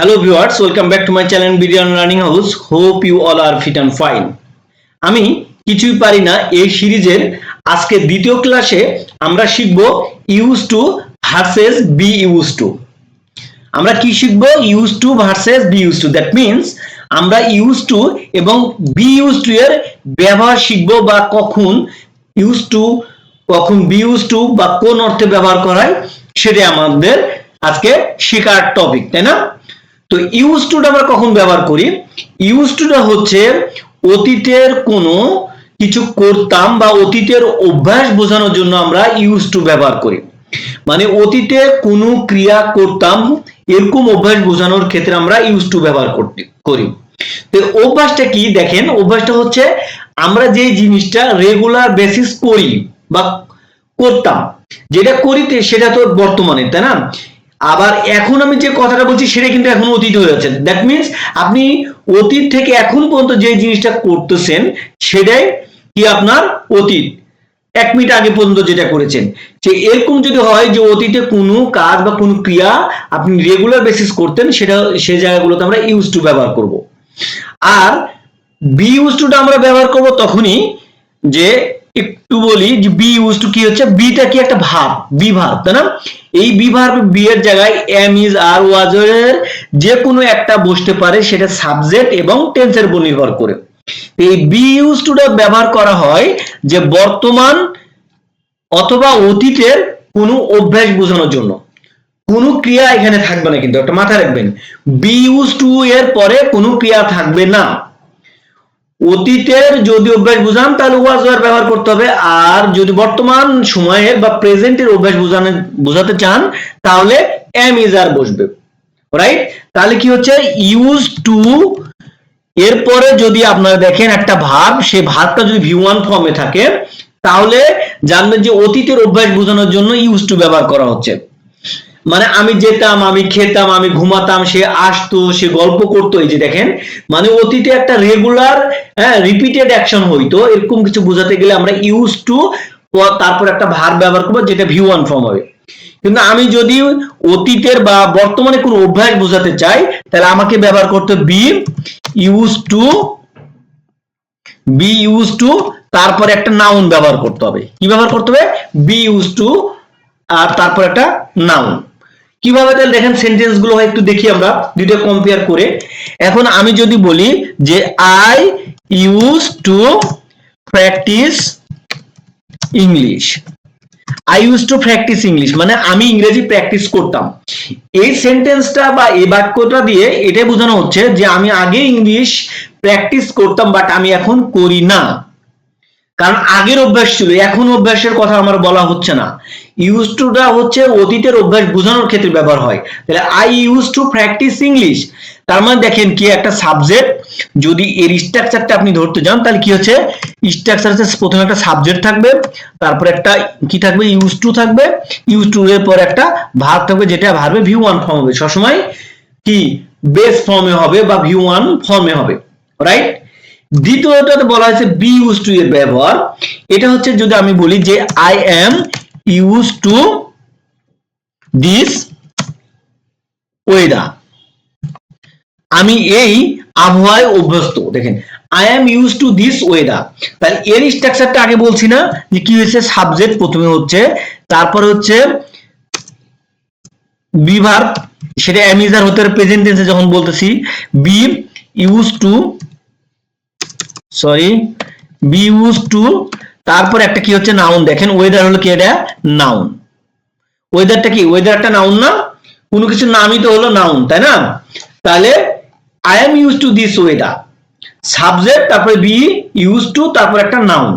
Hello viewers, welcome back to my channel Video Learning House. Hope you all are fit and fine. আমি কিছুই পারি না এই সিরিজের আজকে দ্বিতীয় ক্লাসে আমরা শিখব use to versus be use to আমরা কি শিখব use to versus be use to that means আমরা ইউজ টু এবং বি ইউজ টু এর ব্যবহার শিখব বা কখন ইউজ টু কখন বি ইউজ টু বা কোন অর্থে ব্যবহার করা হয় সেটাই আমাদের আজকে শেখার টপিক তাই না তো ইউজ টুটা আমরা কখন ব্যবহার করি? ইউজ টুটা হচ্ছে অতীতের কোনো কিছু করতাম বা অতীতের অভ্যাস বোঝানোর জন্য আমরা ইউজ টু ব্যবহার করি। মানে অতীতে কোনো ক্রিয়া করতাম, এরকম অভ্যাস বোঝানোর ক্ষেত্রে আমরা ইউজ টু ব্যবহার করি। তো অভ্যাসটা কি? দেখেন, অভ্যাসটা হচ্ছে আমরা যে জিনিসটা রেগুলার বেসিস করি বা করতাম, যেটা করিতে সেটা তো বর্তমানে, তাই না? আবার এখন আমি যে কথাটা বলছি সেটা কিন্তু এখন অতীত হয়ে যাচ্ছে। দ্যাট মিনস আপনি অতীত থেকে এখন পর্যন্ত যে জিনিসটা করতেছেন, সেটাই কি আপনার অতীত। এক মিনিট আগে পর্যন্ত যেটা করেছেন, যে এরকম যদি হয় যে অতীতে কোনো কাজ বা কোনো ক্রিয়া আপনি রেগুলার বেসিস করতেন, সেটা সেই জায়গাগুলোতে আমরা ইউজ টু ব্যবহার করব। আর বি ইউজ টুটা আমরা ব্যবহার করব তখনই যে একটু বলি যে বি ইউজ টু কি হচ্ছে? বিটা কি একটা ভাব বি ভাব তাই না? এই বি ভাব বি এর জায়গায় এম ইজ আর ওয়াজ এর যে কোনো একটা বসতে পারে, সেটা সাবজেক্ট এবং টেন্সের উপর নির্ভর করে। এই বি ইউজ টুটা ব্যবহার করা হয় যে বর্তমান অথবা অতীতের কোনো অভ্যাস বোঝানোর জন্য। কোনো ক্রিয়া এখানে থাকবে না কিন্তু, একটা মাথায় রাখবেন। বি ইউজ টু এর পরে কোনো ক্রিয়া থাকবে না। অতীতের যদি অভ্যাস বোঝান, তাহলে ওয়াজ ওয়ার ব্যবহার করতে হবে। আর যদি বর্তমান সময়ের বা প্রেজেন্টের অভ্যাস বোঝানো বোঝাতে চান, তাহলে এম ইজ আর বসবে। রাইট তাহলে কি হচ্ছে? ইউজ টু এরপরে যদি আপনারা দেখেন একটা ভাব সেই ভাবটা যদি ভি ওয়ান ফর্মে থাকে, তাহলে জানবেন যে অতীতের অভ্যাস বোঝানোর জন্য ইউজ টু ব্যবহার করা হচ্ছে। মানে আমি যেতাম, আমি খেতাম, আমি ঘুমাতাম, সে আসতো, সে গল্প করতো, এই যে দেখেন মানে অতীতে একটা রেগুলার হ্যাঁ রিপিটেড অ্যাকশন হইতো, এরকম কিছু বোঝাতে গেলে আমরা ইউজ টু তারপর একটা ভার ব্যবহার করব, যেটা ভি ওয়ান ফর্ম হবে। কিন্তু আমি যদি অতীতের বা বর্তমানে কোনো অভ্যাস বোঝাতে চাই, তাহলে আমাকে ব্যবহার করতে be use to be use to তারপর একটা নাউন ব্যবহার করতে হবে। কি ব্যবহার করতে হবে? বি ইউজ টু আর তারপর একটা নাউন কীভাবে তাহলে দেখেন সেন্টেন্সগুলো হয় একটু দেখি আমরা দুটো কম্পেয়ার করে। এখন আমি যদি বলি যে I use to practice English I use to practice English মানে আমি ইংরেজি প্র্যাকটিস করতাম। এই সেন্টেন্সটা বা এই বাক্যটা দিয়ে এটাই বোঝানো হচ্ছে যে আমি আগে ইংলিশ প্র্যাকটিস করতাম বাট আমি এখন করি না। কারণ আগের অভ্যাস ছিল, এখন অভ্যাসের কথা আমার বলা হচ্ছে না। ইউজ টুটা হচ্ছে অতীতের অভ্যাস বোঝানোর ক্ষেত্রে ব্যবহার হয়। তাহলে I use to practice English তার মানে দেখেন কি একটা সাবজেক্ট যদি এর স্ট্রাকচারটা আপনি ধরতে যান, তাহলে কি হচ্ছে? স্ট্রাকচার প্রথমে একটা সাবজেক্ট থাকবে, তারপর একটা কি থাকবে? ইউজ টু থাকবে। ইউজ টু এর পর একটা ভার্ব থাকবে, যেটা ভার্বে ভিউ ওয়ান ফর্ম হবে। সবসময় কি? বেস ফর্মে হবে বা ভিউ ওয়ান ফর্মে হবে। রাইট দ্বিতীয়টাতে বলা হয়েছে বি ইউজ টু এর ব্যবহার। এটা হচ্ছে যদি আমি বলি যে I am use to this weather আমি এই আবহাওয়ায় অভ্যস্ত। দেখেন I am use to this weather তাহলে এর স্ট্রাকচারটা আগে বলছি না, যে কি হয়েছে? সাবজেক্ট প্রথমে হচ্ছে, তারপরে হচ্ছে বিভার, সেটা অ্যামিজার হতে পারে প্রেজেন্ট টেন্সে যখন বলতেছি be use to sorry be use to তারপর একটা কি হচ্ছে? নাউন দেখেন ওয়েদার হলো কি এটা? নাউন ওয়েদারটা কি? ওয়েদার একটা নাউন না? কোনো কিছু নামই তো হলো নাউন তাই না? তাহলে I am use to this weather subject তারপরে বি ইউজ টু তারপর একটা নাউন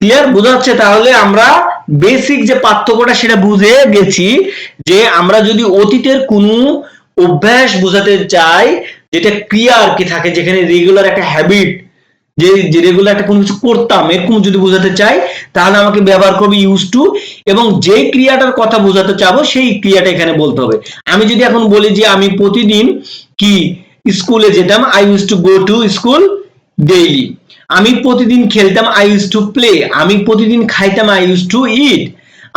ক্লিয়ার বোঝা যাচ্ছে? তাহলে আমরা বেসিক যে পার্থক্যটা, সেটা বুঝে গেছি যে আমরা যদি অতীতের কোনো অভ্যাস বোঝাতে চাই যেটা ক্রিয়া আর কি থাকে, যেখানে রেগুলার একটা হ্যাবিট যে যে রেগুলার একটা কোনো কিছু করতাম, এরকম যদি বোঝাতে চাই, তাহলে আমাকে ব্যবহার করবে ইউজ টু এবং যে ক্রিয়াটার কথা বোঝাতে চাবো, সেই ক্রিয়াটা এখানে বলতে হবে। আমি যদি এখন বলি যে, আমি প্রতিদিন কি স্কুলে যেতাম I use to go to school daily আমি প্রতিদিন খেলতাম আই ইউজ টু প্লে আমি প্রতিদিন খাইতাম আই ইউজ টু ইট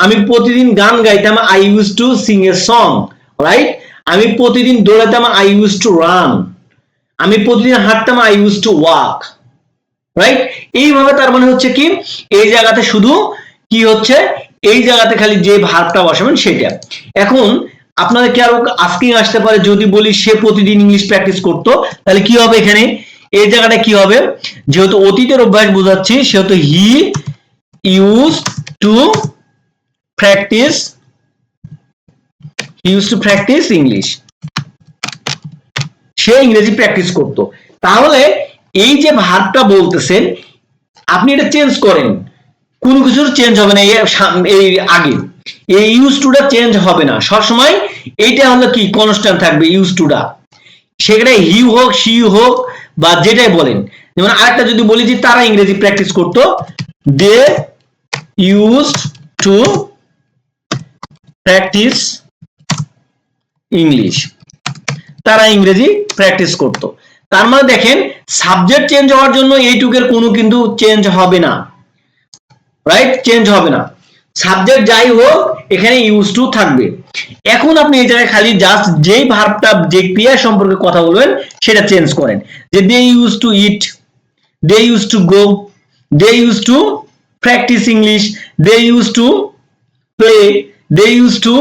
আমি প্রতিদিন গান গাইতাম I use to sing a song right আমি প্রতিদিন দৌড়াতাম আই ইউজ টু রান আমি প্রতিদিন হাঁটতাম I use to walk right এইভাবে তার মানে হচ্ছে কি? এই জায়গাতে শুধু কি হচ্ছে? এই জায়গাতে খালি যে ভাবটা বসাবেন সেটা। এখন আপনাদের কি আরও আস্কিং আসতে পারে? যদি বলি সে প্রতিদিন ইংলিশ প্র্যাকটিস করতো, তাহলে কি হবে এখানে? এই জায়গাটা কি হবে? যেহেতু অতীতের অভ্যাস বোঝাচ্ছি, সেহেতু he use to practice use to practice English সে ইংরেজি প্র্যাকটিস করত। তাহলে এই যে ভার্বটা বলতেছেন, আপনি এটা চেঞ্জ করেন। কোনো কিছুর চেঞ্জ হবে না এই আগে। এই ইউজ টুটা চেঞ্জ হবে না। সবসময় এইটা হলো কি? কনস্ট্যান্ট থাকবে ইউজ টুটা সেখানে হি হোক সি হোক, বা যেটাই বলেন। যেমন আরেকটা যদি বলি যে তারা ইংরেজি প্র্যাকটিস করতো they use to practice English. তারা ইংরেজি প্র্যাকটিস করত। তার মানে দেখেন সাবজেক্ট চেঞ্জ হওয়ার জন্য এইটুকের কোনো কিন্তু চেঞ্জ হবে না। রাইট চেঞ্জ হবে না। সাবজেক্ট যাই হোক, এখানে ইউজ টু থাকবে। এখন আপনি এই জায়গায় খালি জাস্ট যেই ভার্বটা যে ক্রিয়া সম্পর্কে কথা বলবেন, সেটা চেঞ্জ করেন। যে they use to eat they use to go they use to practice English they use to play they use to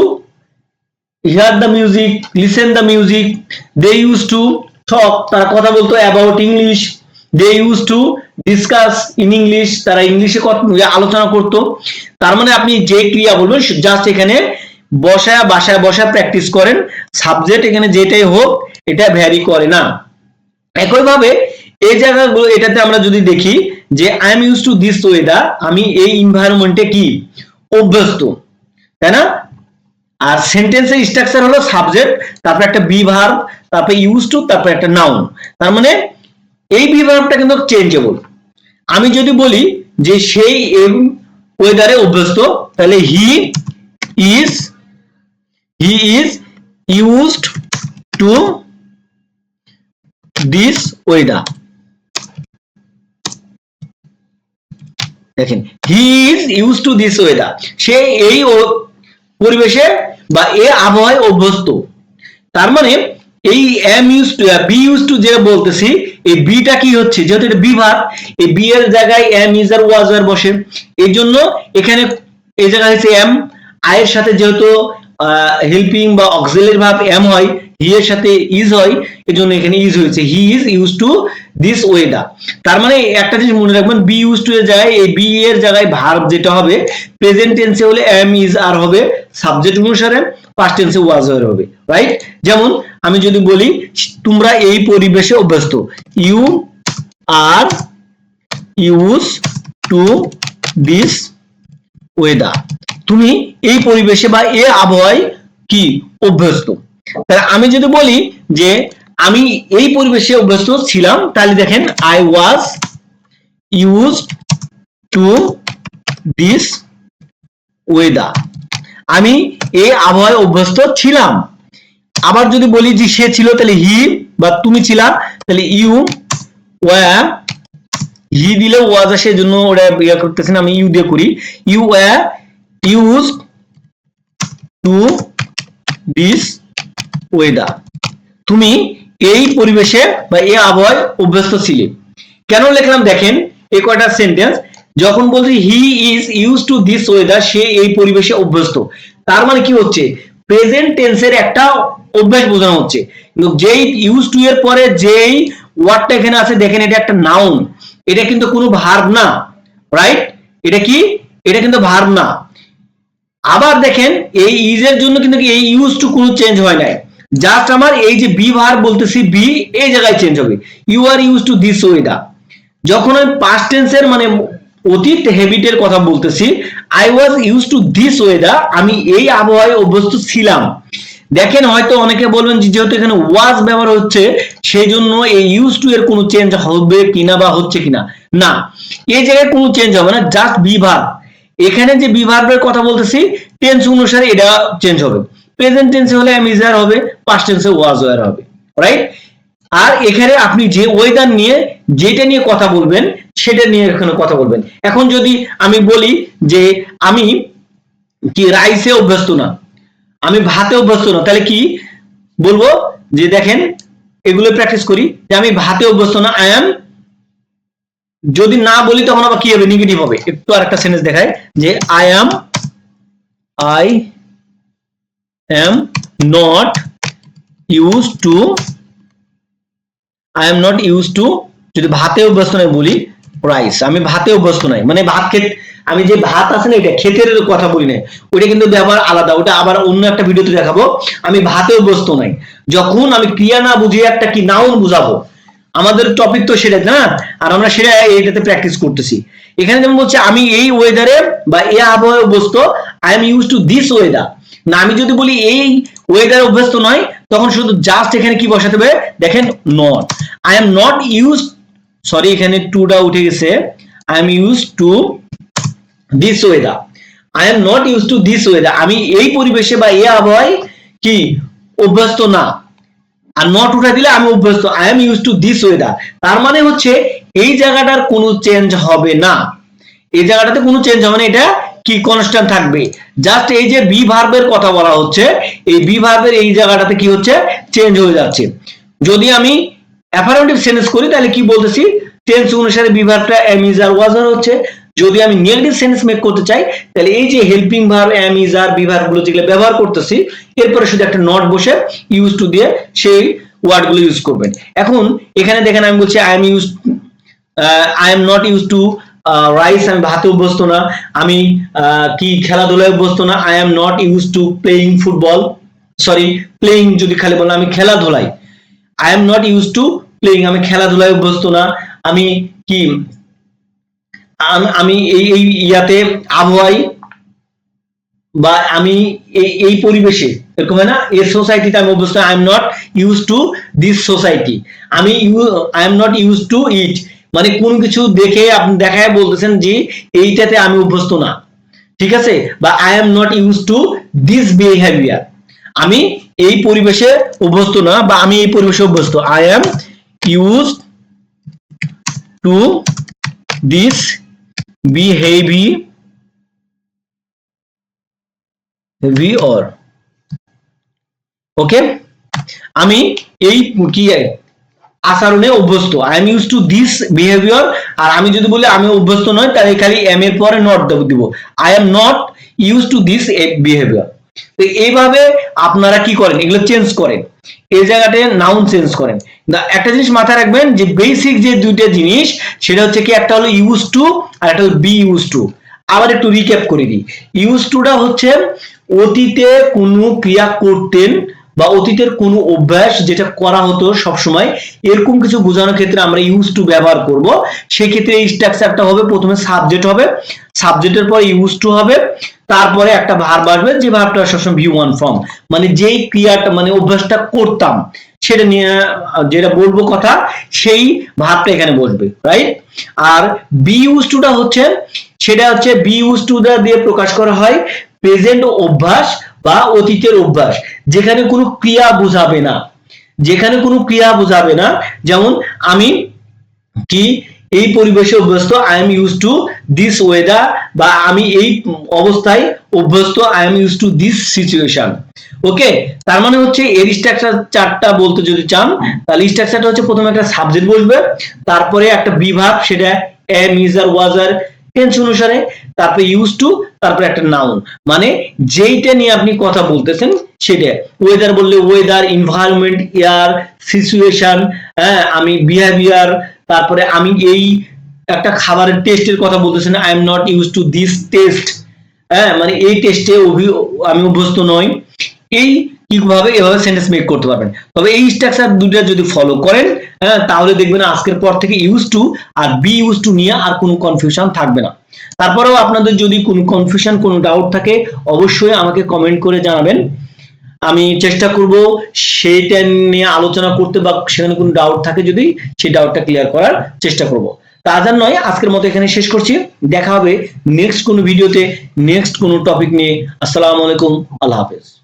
hear the music, listen the music, they used to talk, তারা কথা বলতো about english, they used to discuss in english, তারা ইংলিশে আলোচনা করতো। তার মানে আপনি যে ক্রিয়া বলবেন জাস্ট এখানে বসায়, বাসায়, বসায় প্র্যাকটিস করেন সাবজেক্ট এখানে যেটাই হোক, এটা ভ্যারি করে না। একইভাবে এই জায়গাগুলো, এটাতে আমরা যদি দেখি যে I am use to this weather আমি এই এনভায়রনমেন্টে কি? অভ্যস্ত। তাই না? আর সেন্টেন্সের স্ট্রাকচার হলো সাবজেক্ট তারপর একটা বি ভার্ব তারপর ইউজ টু তারপর একটা নাউন তার মানে এই বি ভার্বটা কিন্তু চেঞ্জেবল আমি যদি বলি যে সেই ওয়েদারে অভ্যস্ত, তাহলে he is he is used to this weather দেখেন he is use to this weather সে এই পরিবেশে বা এ আবহাওয়ায় অভ্যস্ত। তার মানে এই am use to be use to যে বলতেছি, এই বিটা কি হচ্ছে? যেহেতু এটা বিভাগ এই বি এর জায়গায় এম ইজ আর ওয়াজ আর বসে। এই জন্য এখানে এই জায়গায় হচ্ছে এম আই এর সাথে যেহেতু হেল্পিং বা অক্সিলের ভাব এম হয় হি এর সাথে ইজ হয় এই জন্য এখানে ইজ হয়েছে। He is use to this weather তার মানে একটা জিনিস মনে রাখবেন বি ইউজ টু এর জায়গায়, এই বি এর জায়গায় ভার্ব যেটা হবে প্রেজেন্ট টেন্সে হলে এম ইজ আর হবে সাবজেক্ট অনুসারে পাস্ট টেন্সে ওয়াজ আর হবে রাইট যেমন আমি যদি বলি, তোমরা এই পরিবেশে অভ্যস্ত। You are use to this weather তুমি এই পরিবেশে বা এ আবহাওয়ায় কি? অভ্যস্ত। তাহলে আমি যদি বলি যে আমি এই পরিবেশে অভ্যস্ত ছিলাম, তাহলে দেখেন I was use to this weather আমি এই আবহাওয়ায় অভ্যস্ত ছিলাম। আবার যদি বলি যে সে ছিল, তাহলে হি বা তুমি ছিলা, তাহলে ইউ ওয়া হি দিলে ওয়াজ আসে জন্য ওরা ইয়া করতেছে না, আমি ইউ দিয়ে করি। ইউ ওয়া ইউজ টু দিস ওয়েদার তুমি এই পরিবেশে বা এই আবহাওয়ায় অভ্যস্ত ছিলে। কেন লিখলাম? দেখেন, এই কয়টা সেন্টেন্স যখন বলছি he is use to this weather সে এই পরিবেশে অভ্যস্ত। তার মানে কি হচ্ছে? প্রেজেন্ট টেন্সের একটা অভ্যাস বোঝানো হচ্ছে। কিন্তু যেই ইউজ টু এর পরে যেই ওয়ার্ডটা এখানে আছে, দেখেন, এটা একটা নাউন এটা কিন্তু কোনো ভার্ব না রাইট এটা কি? এটা কিন্তু ভার্ব না। আবার দেখেন, এই ইজ এর জন্য কিন্তু এই ইউজ টু কোনো চেঞ্জ হয় নাই। জাস্ট আমার এই যে বি ভার বলতেছি বি এই জায়গায় চেঞ্জ হবে। You are use to this weather যখন আমি পাস্ট টেন্সের মানে অতীত হ্যাবিটের কথা বলতেছি I was use to this weather আমি এই আবহাওয়ায় অভ্যস্ত ছিলাম। দেখেন হয়তো অনেকে বলবেন যে যেহেতু এখানে ওয়াজ ব্যবহার হচ্ছে সেই জন্য এই ইউজ টু এর কোনো চেঞ্জ হবে কিনা বা হচ্ছে কিনা। না, এই জায়গায় কোনো চেঞ্জ হবে না জাস্ট বিভাগ এখানে যে বিভার্বের কথা বলতেছি টেন্স অনুসারে এটা চেঞ্জ হবে। প্রেজেন্ট টেন্সে হলে are হবে পাস্ট টেন্সে ওয়াজ ওয়ার হবে রাইট আর এখানে আপনি যে ওয়েদার নিয়ে, যেটা নিয়ে কথা বলবেন, সেটা নিয়ে এখানে কথা বলবেন। এখন যদি আমি বলি যে আমি কি রাইসে অভ্যস্ত না, আমি ভাতে অভ্যস্ত না, তাহলে কি বলব? যে দেখেন, এগুলো প্র্যাকটিস করি, যে আমি ভাতে অভ্যস্ত না আই এম যদি না বলি তখন আবার কি হবে? নেগেটিভ হবে। একটু আরেকটা সেন্টেন্স দেখায়, যে I am I am not use to I am not use to যদি ভাতে অভ্যস্ত নয় বলি রাইস আমি ভাতে অভ্যস্ত নাই। মানে ভাত খেতে, আমি যে ভাত আছে না, এটা ক্ষেতের কথা বলি না ওইটা কিন্তু ব্যবহার আলাদা। ওটা আবার অন্য একটা ভিডিওতে দেখাবো। আমি ভাতে অভ্যস্ত নাই। যখন আমি ক্রিয়া না বুঝিয়ে একটা কি নাউন বুঝাবো, আমাদের টপিক তো সেটা, না? আর আমরা সেটা এটাতে প্র্যাকটিস করতেছি। এখানে যেমন বলছে, আমি এই ওয়েদারে বা এই আবহাওয়ায় অভ্যস্ত I am use to this weather না, আমি যদি বলি এই ওয়েদার অভ্যস্ত নয়, তখন শুধু জাস্ট এখানে কি বসাতে হবে? দেখেন not I am not use sorry এখানে টুটা উঠে গেছে। I am use to this weather I am not use to this weather আমি এই পরিবেশে বা এই আবহাওয়ায় কি? অভ্যস্ত না। আর নট উঠা দিলে আমি অভ্যস্ত। I am use to this weather তার মানে হচ্ছে, এই জায়গাটার কোনো চেঞ্জ হবে না। এই জায়গাটাতে কোনো চেঞ্জ হবে না। এটা কি কনস্ট্যান্ট থাকবে? জাস্ট এই যে বি ভার্বের কথা বলা হচ্ছে, এই বি ভার্বের এই জায়গাটাতে কি হচ্ছে? চেঞ্জ হয়ে যাচ্ছে। যদি আমি অ্যাফার্মেটিভ সেন্টেন্স করি, তাহলে কি বলতেছি? টেন্স অনুসারে বি ভার্বটা এম ইজ আর ওয়াজ আর হচ্ছে। যদি আমি নেগেটিভ সেন্টেন্স মেক করতে চাই, তাহলে এই যে helping verb am is are be ভার্বগুলো যেগুলো ব্যবহার করতেছি, এরপরে শুধু একটা নট বসে ইউজ টু দিয়ে সেই ওয়ার্ডগুলো ইউজ করবেন। এখন এখানে দেখেন আমি বলছি I am use I am not use to rice আমি ভাতে অভ্যস্ত না। আমি কি খেলাধুলায় অভ্যস্ত না। I am not use to playing football sorry playing যদি খালি বলো আমি খেলাধুলাই। I am not use to playing আমি খেলাধুলায় অভ্যস্ত না। আমি কি, আমি এই এই ইয়াতে আবহাওয়ায় বা আমি এই এই পরিবেশে, এরকম হয় না? এই সোসাইটিতে আমি অভ্যস্ত I am not use to this society আমি you I am not use to it মানে কোন কিছু দেখে আপনি দেখায় বলতেছেন যে এইটাতে আমি অভ্যস্ত না। ঠিক আছে? বা I am not use to this behaviour আমি এই পরিবেশে অভ্যস্ত না বা আমি এই পরিবেশে অভ্যস্ত। I am use to this behaviour okay আমি এই কি আচরণে অভ্যস্ত। I am use to this behaviour আর আমি যদি বলি আমি অভ্যস্ত নয় তাহলে খালি এম এর পরে নট দিব I am not use to this behaviour তো এইভাবে আপনারা কি করেন? এগুলো চেঞ্জ করেন। এই জায়গাতে নাউন চেঞ্জ করেন। একটা জিনিস মাথায় রাখবেন যে বেসিক যে দুইটা জিনিস, সেটা হচ্ছে কি, একটা হলো ইউজ টু আর একটা হলো বি ইউজ টু আবার একটু রিক্যাপ করে দিই। ইউজ টুটা হচ্ছে অতীতে কোনো ক্রিয়া করতেন বা অতীতের কোনো অভ্যাস যেটা করা হতো সব সময় এরকম কিছু বোঝানোর ক্ষেত্রে আমরা ইউজ টু ব্যবহার করব। সেই ক্ষেত্রে এই স্ট্রাকচারটা হবে, প্রথমে সাবজেক্ট হবে। সাবজেক্টের পরে ইউজ টু হবে। তারপরে একটা ভার্ব আসবে, যে ভার্বটা সবসময় ভি ওয়ান ফর্ম মানে যেই ক্রিয়াটা মানে অভ্যাসটা করতাম, সেটা নিয়ে, যেটা বলব কথা, সেই ভাবটা এখানে বসবে রাইট আর বি ইউজ টুটা হচ্ছে, সেটা হচ্ছে বি ইউজ টু দিয়ে প্রকাশ করা হয়। প্রেজেন্ট অভ্যাস বা অতীতের অভ্যাস, যেখানে কোনো ক্রিয়া বোঝাবে না। যেখানে কোনো ক্রিয়া বোঝাবে না, যেমন আমি কি এই পরিবেশে অভ্যস্ত I am use to this weather বা আমি এই অবস্থায় অভ্যস্ত I am use to this situation okay তার মানে হচ্ছে এর স্ট্রাকচার চারটা বলতে যদি চান, তাহলে স্ট্রাকচারটা হচ্ছে প্রথমে একটা সাবজেক্ট বসবে, তারপরে একটা বিভাগ, সেটা এম ইজার ওয়াজার টেন্স অনুসারে তারপরে ইউজ টু তারপরে একটা নাউন মানে যেইটা নিয়ে আপনি কথা বলতেছেন সেটা। ওয়েদার বললে ওয়েদার এনভায়রনমেন্ট এয়ার সিচুয়েশন হ্যাঁ আমি বিহেভিয়ার তারপরে আমি এই একটা খাবারের টেস্টের কথা বলতেছেন I am not use to this taste হ্যাঁ মানে এই টেস্টে আমি অভ্যস্ত নই। এই কীভাবে এভাবে সেন্টেন্স মেক করতে পারবেন। তবে এই স্ট্রাকচার দুটো যদি ফলো করেন হ্যাঁ তাহলে দেখবেন আজকের পর থেকে ইউজ টু আর বি ইউজ টু নিয়ে আর কোনো কনফিউশন থাকবে না। তারপরেও আপনাদের যদি কোনো কনফিউশন কোনো ডাউট থাকে, অবশ্যই আমাকে কমেন্ট করে জানাবেন। আমি চেষ্টা করব সেইটা নিয়ে আলোচনা করতে বা সেখানে কোনো ডাউট থাকে যদি, সেই ডাউটটা ক্লিয়ার করার চেষ্টা করব। তাজার নয়, আজকের মতো এখানে শেষ করছি। দেখা হবে নেক্সট কোনো ভিডিওতে নেক্সট কোনো টপিক নিয়ে। আসসালামু আলাইকুম, আল্লাহ হাফেজ।